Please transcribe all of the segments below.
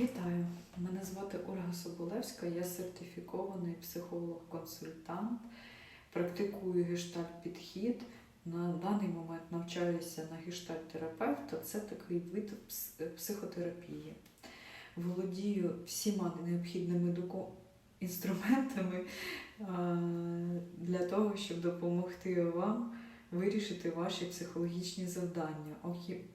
Вітаю! Мене звати Ольга Соболевська, я сертифікований психолог-консультант, практикую гештальт-підхід. На даний момент навчаюся на гештальт-терапевта. Це такий вид психотерапії. Володію всіма необхідними інструментами для того, щоб допомогти вам вирішити ваші психологічні завдання.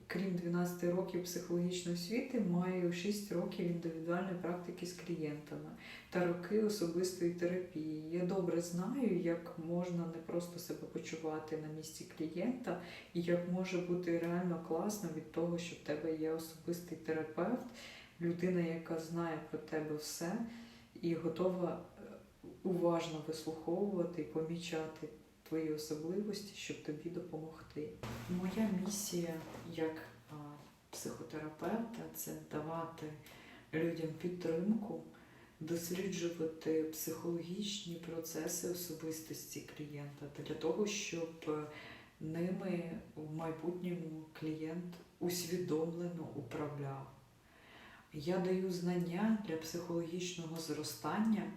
Крім 12 років психологічної освіти, маю 6 років індивідуальної практики з клієнтами та роки особистої терапії. Я добре знаю, як можна не просто себе почувати на місці клієнта, і як може бути реально класно від того, що в тебе є особистий терапевт, людина, яка знає про тебе все і готова е, уважно вислуховувати і помічати твої особливості, щоб тобі допомогти. Моя місія як психотерапевта це давати людям підтримку, досліджувати психологічні процеси особистості клієнта для того, щоб е, ними в майбутньому клієнт усвідомлено управляв. Я даю знання для психологічного зростання.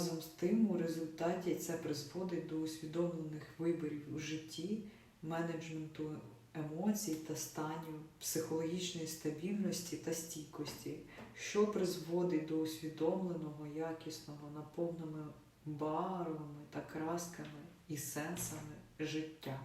Разом з тим, у результаті це призводить до усвідомлених виборів у житті, менеджменту емоцій та станів, психологічної стабільності та стійкості, що призводить до усвідомленого, якісного, наповненого барвами та красками і сенсами життя.